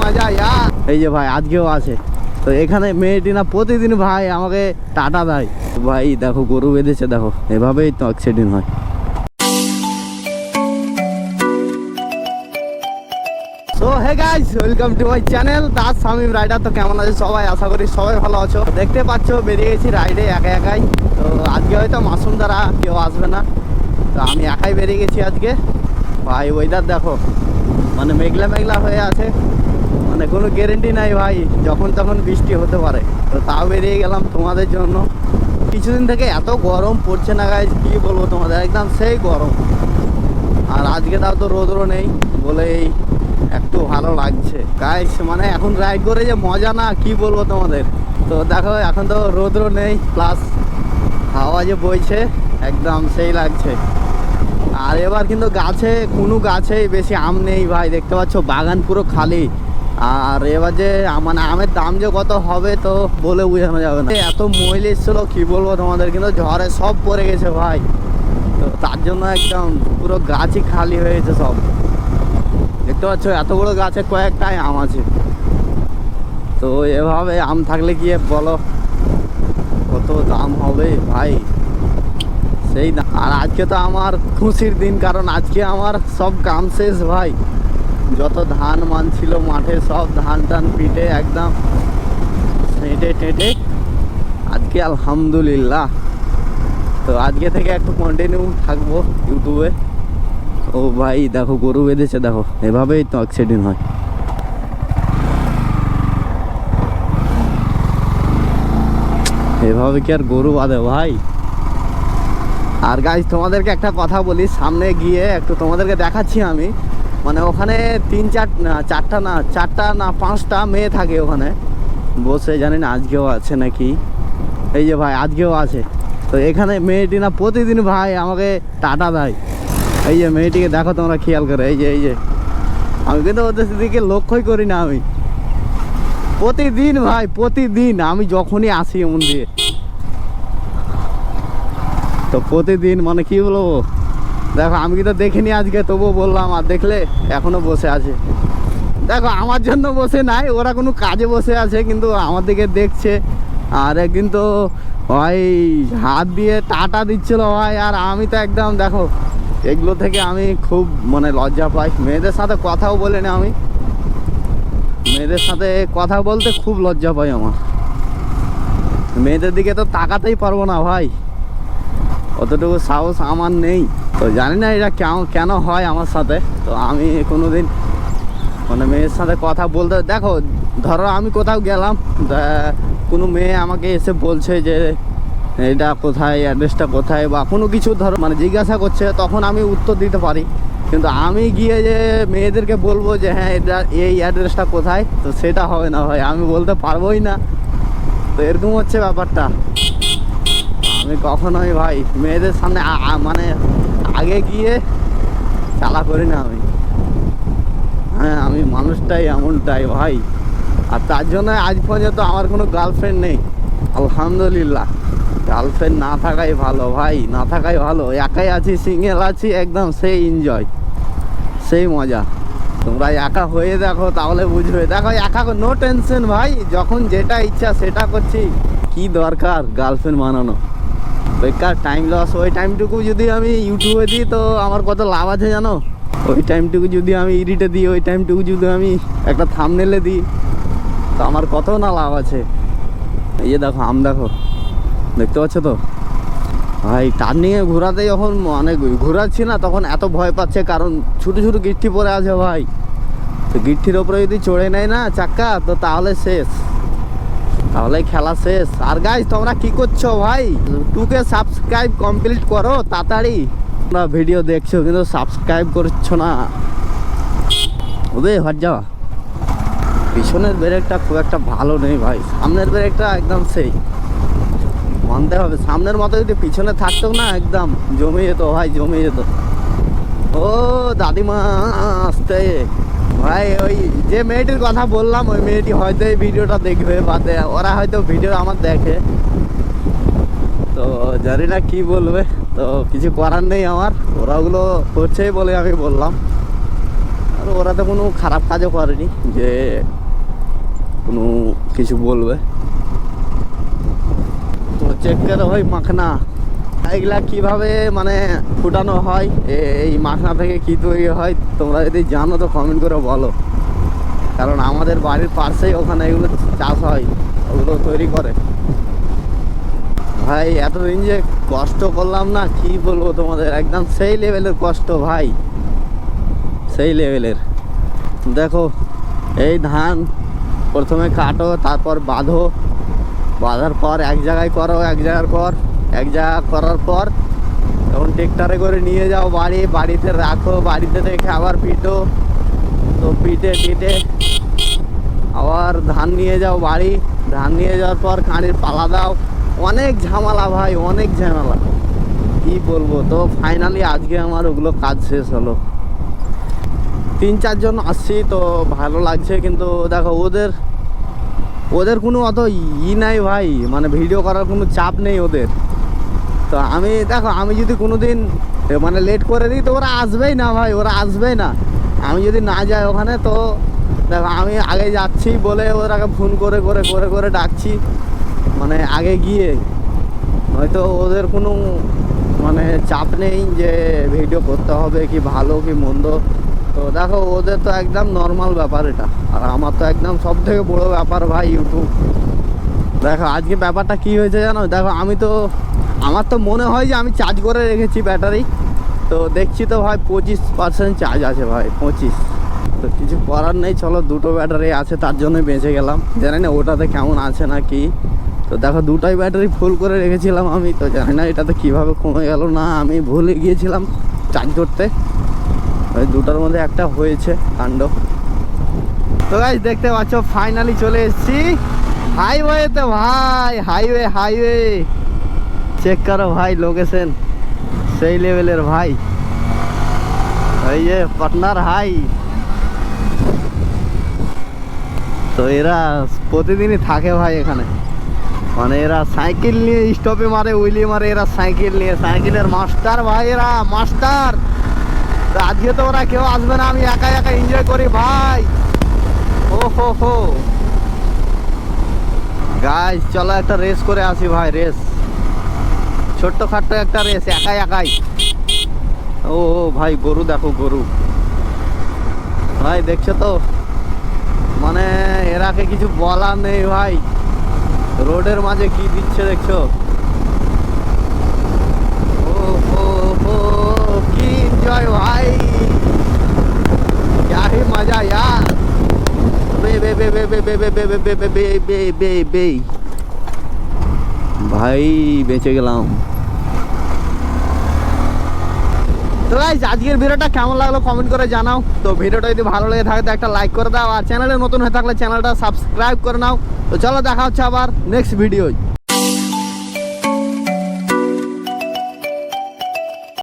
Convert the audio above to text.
মজা এই যে ভাই আজকেও আছে তো এখানে মেয়েটি না প্রতিদিন ভাই আমাকে টাটা দেয় ভাই দেখো গরু বেঁধেছে দেখো এভাবেই তো অ্যাক্সিডেন্ট হয় so hey guys welcome to my channel Das rider তো কেমন আছে সবাই আশা করি সবাই ভালো আছো দেখতে পাচ্ছ বেরিয়ে গেছি রাইডে একা একাই তো আজকে হয়তো মাসুম দ্বারা কেউ আসবে না তো আমি একাই বেরিয়ে গেছি আজকে। ভাই ওয়েদার দেখো। মানে মেঘলা মেঘলা হয়ে আছে। মানে কোনো গ্যারেন্টি নাই ভাই, যখন তখন বৃষ্টি হতে পারে। তো তাও বেরিয়ে গেলাম তোমাদের জন্য। কিছুদিন থেকে এত গরম পড়ছে না গাইজ কী বলব তোমাদের? একদম সেই গরম। আর আজকে তাও তো রোদরও নেই বলেই একটু ভালো লাগছে। গাইস মানে এখন রাইড করে যে মজা না, কি বলব তোমাদের? তো দেখো, এখন তো রোদরও নেই প্লাস হাওয়া যে বইছে, একদম সেই লাগছে। আর এবার কিন্তু গাছে, কোনো গাছেই বেশি আম নেই ভাই। দেখতে পাচ্ছ, বাগান পুরো খালি। আর এবার যে মানে আমের দাম যে কত হবে তো বলে বোঝানো যাবে না। এত মহিল এসেছিল, কি বলব তোমাদের? কিন্তু ঝড়ে সব পড়ে গেছে ভাই। তো তার জন্য একদম পুরো গাছই খালি হয়ে গেছে সব। দেখতে পাচ্ছ, এত গাছে কয়েকটাই আম আছে। তো এভাবে আম থাকলে গিয়ে বলো, কত দাম হবে ভাই? সেই দাম আর আজকে তো আমার খুশির দিন, কারণ আজকে আমার সব কাম শেষ ভাই। যত ধান মান ছিল মাঠে, সব ধান টান পিটে একদম হেঁটে টেঁটে। আজকে আলহামদুলিল্লাহ। তো আজকে থেকে একটু কন্টিনিউ থাকব ইউটিউবে ও ভাই, দেখো, গরু বেঁধেছে, দেখো। এভাবেই তো অ্যাক্সিডেন্ট হয়। এভাবে কি আর গরু বাঁধে ভাই? আর গাইজ তোমাদেরকে একটা কথা বলি, সামনে গিয়ে একটু তোমাদেরকে দেখাচ্ছি আমি। মানে ওখানে তিন চার চারটা না চারটা না পাঁচটা মেয়ে থাকে ওখানে। বসে জানি না আজকেও আছে নাকি। এই যে ভাই, আজকেও আছে। তো এখানে মেয়েটি না প্রতিদিন ভাই আমাকে টাটা দেয়। এই যে মেয়েটিকে দেখো তোমরা খেয়াল করে, এই যে এই যে। আমি কিন্তু ওদের দিকে লক্ষ্যই করি না আমি। প্রতিদিন ভাই, প্রতিদিন আমি যখনই আসি এমন দিয়ে তো প্রতিদিন মানে কি বলব? দেখো, আমি কিন্তু দেখিনি আজকে, তবুও বললাম, আর দেখলে এখনও বসে আছে। দেখো, আমার জন্য বসে নাই, ওরা কোনো কাজে বসে আছে, কিন্তু আমার দিকে দেখছে। আর একদিন তো ভাই হাত দিয়ে টাটা দিচ্ছিল ভাই, আর আমি তো একদম, দেখো, এগুলো থেকে আমি খুব মানে লজ্জা পাই। মেয়েদের সাথে কথাও বলে না আমি। মেয়েদের সাথে কথা বলতে খুব লজ্জা পাই আমার। মেয়েদের দিকে তো তাকাতেই পারব না ভাই। অতটুকু সাহস আমার নেই। তো জানি না এটা কেন কেন হয় আমার সাথে। তো আমি কোনো দিন মানে মেয়ের সাথে কথা বলতে, দেখো, ধরো আমি কোথাও গেলাম কোনো মেয়ে আমাকে এসে বলছে যে, এটা কোথায়, অ্যাড্রেসটা কোথায়? বা কোনো কিছু ধরো মানে জিজ্ঞাসা করছে, তখন আমি উত্তর দিতে পারি। কিন্তু আমি গিয়ে যে মেয়েদেরকে বলব যে হ্যাঁ এটা, এই অ্যাড্রেসটা কোথায়? তো সেটা হবে না ভাই, আমি বলতে পারবোই না। তো এরকম হচ্ছে ব্যাপারটা। আমি কখনোই ভাই, মেয়েদের সামনে মানে আগে গিয়ে চালা করি না আমি। হ্যাঁ আমি মানুষটাই এমনটাই ভাই। আর তার জন্য আজ পর্যন্ত আমার কোনো গার্লফ্রেন্ড নেই। আলহামদুলিল্লাহ। গার্লফ্রেন্ড না থাকাই ভালো ভাই, না থাকাই ভালো। একাই আছি সিঙ্গেল আছি, একদম সেই এনজয় সেই মজা। তোমরা একা হয়ে দেখো, তাহলে বুঝবে। দেখো, একা নো টেনশন ভাই, যখন যেটা ইচ্ছা সেটা করছি। কি দরকার গার্লফ্রেন্ড বানানো? বেকার টাইম লস ওই টাইমটুকু যদি আমি ইউটিউবে দিই, তো আমার কত লাভ আছে জানো? ওই টাইমটুকু যদি আমি এডিটে দিই, ওই টাইমটুকু যদি আমি একটা থামনেলে দিই, তো আমার কত না লাভ আছে? এই দেখো, আম দেখো। দেখতে পাচ্ছ তো? ভাই টার্নিংয়ে ঘোরাতে যখন মানে ঘোরাচ্ছি না, তখন এত ভয় পাচ্ছে, কারণ ছোটো ছোটো গিট্টি পরে আছে ভাই। তো গিট্টির ওপরে যদি চড়ে নেয় না, চাক্কা, তো তাহলে শেষ। তাহলে খেলা শেষ। আর গাইজ তোমরা কি করছ ভাই? টুকে সাবস্ক্রাইব কমপ্লিট করো, তাড়াতাড়ি। তোমরা ভিডিও দেখছ, কিন্তু সাবস্ক্রাইব করছ না। ওবে, হট যাওয়া পিছনের ব্রেকটা খুব একটা ভালো নেই ভাই। সামনের ব্রেকটা একদম সেই মানতে হবে, সামনের মতো যদি পিছনে থাকতো না একদম, জমে যেত ভাই, জমে যেত। ও, দাদিমা, আসতে। ভাই, ওই যে মেয়েটির কথা বললাম, ওই মেয়েটি হয়তো এই ভিডিওটা দেখবে বা ওরা হয়তো ভিডিও আমার দেখে। তো জানি না কি বলবে, তো কিছু করার নেই আমার। ওরা ওগুলো করছেই বলে আমি বললাম। আর ওরা তো কোনো খারাপ কাজও করেনি, যে কোনো কিছু বলবে। তো চেক করে হয় মাখনা। এগুলা কীভাবে মানে ফুটানো হয়? এই মাখনা থেকে কি তৈরি হয়? তোমরা যদি জানো তো কমেন্ট করে বলো। কারণ আমাদের বাড়ির পাশেই ওখানে এগুলো চাষ হয়, ওগুলো তৈরি করে। ভাই, এতদিন যে কষ্ট করলাম না, কি বলব তোমাদের? একদম সেই লেভেলের কষ্ট, ভাই। সেই লেভেলের দেখো, এই ধান প্রথমে কাটো, তারপর বাঁধো। বাঁধার পর এক জায়গায় করো, এক জায়গার পর এক জায়গা করার পর তখন ট্রেক্টারে করে নিয়ে যাও বাড়ি, বাড়িতে রাখো, বাড়িতে রেখে আবার পিটো। তো পিটে পিটে আবার ধান নিয়ে যাও বাড়ি। ধান নিয়ে যাওয়ার পর কাঁড়ির পালা দাও। অনেক ঝামেলা ভাই, অনেক ঝামেলা। কি বলব? তো ফাইনালি আজকে আমার ওগুলো কাজ শেষ হলো। তিন চারজন আসছি, তো ভালো লাগছে কিন্তু দেখো ওদের ওদের কোনো অত ই নাই ভাই। মানে ভিডিও করার কোনো চাপ নেই ওদের। তো আমি, দেখো, আমি যদি কোনো দিন মানে লেট করে দিই, তো ওরা আসবেই না ভাই, ওরা আসবেই না। আমি যদি না যাই ওখানে, তো দেখো, আমি আগে যাচ্ছি বলে ওরাকে ফোন করে করে করে করে ডাকছি মানে আগে গিয়ে। হয়তো ওদের কোনো মানে চাপ নেই যে ভিডিও করতে হবে কি ভালো কি মন্দ। তো দেখো, ওদের তো একদম নর্মাল ব্যাপার এটা। আর আমার তো একদম সব থেকে বড়ো ব্যাপার ভাই ইউটিউব দেখো, আজকে ব্যাপারটা কি হয়েছে জানো? দেখো, আমি তো আমার তো মনে হয় যে আমি চার্জ করে রেখেছি ব্যাটারি তো দেখছি তো ভাই পঁচিশ পার্সেন্ট চার্জ আছে ভাই, পঁচিশ। তো কিছু করার নেই, চলো দুটো ব্যাটারি আছে, তার জন্য বেঁচে গেলাম। জানি না ওটাতে কেমন আছে না কি। তো দেখো দুটাই ব্যাটারি ফুল করে রেখেছিলাম আমি, তো জানি না এটাতে কীভাবে কমে গেল না, আমি ভুলে গিয়েছিলাম চার্জ করতে। ওই দুটোর মধ্যে একটা হয়েছে কাণ্ড। তো গাইজ দেখতে পাচ্ছ ফাইনালি চলে এসেছি। হাইওয়েতে ভাই হাইওয়ে হাইওয়ে চেক করো ভাই লোকেশন সেই লেভেলের ভাই। এই যে পাটনার হাই। তো এরা প্রতিদিনই থাকে ভাই এখানে। মানে এরা সাইকেল নিয়ে স্টপে মারে উইলি মারে, এরা সাইকেল নিয়ে। সাইকেলের মাস্টার ভাই এরা, মাস্টার। আজকে তো ওরা কেউ আসবে না, আমি একা একা এনজয় করি ভাই। ও হো হো গাইস চলো একটা রেস করে আসি ভাই রেস ছোট্ট খাট্ট একটা রেস একাই একাই ও ভাই গরু দেখো গরু ভাই দেখছ তো মানে এরাকে কিছু বলার নেই ভাই রোডের মাঝে কি দিচ্ছে দেখছ ও মজা বে ভাই বেঁচে গেলাম তো গাইজ আজকের ভিডিওটা কেমন লাগল কমেন্ট করে জানাও। তো ভিডিওটা যদি ভালো লেগে থাকে একটা লাইক করে দাও। আর চ্যানেলে নতুন হয়ে থাকলে চ্যানেলটা সাবস্ক্রাইব করে নাও। তো চলো দেখা হচ্ছে আবার নেক্সট ভিডিও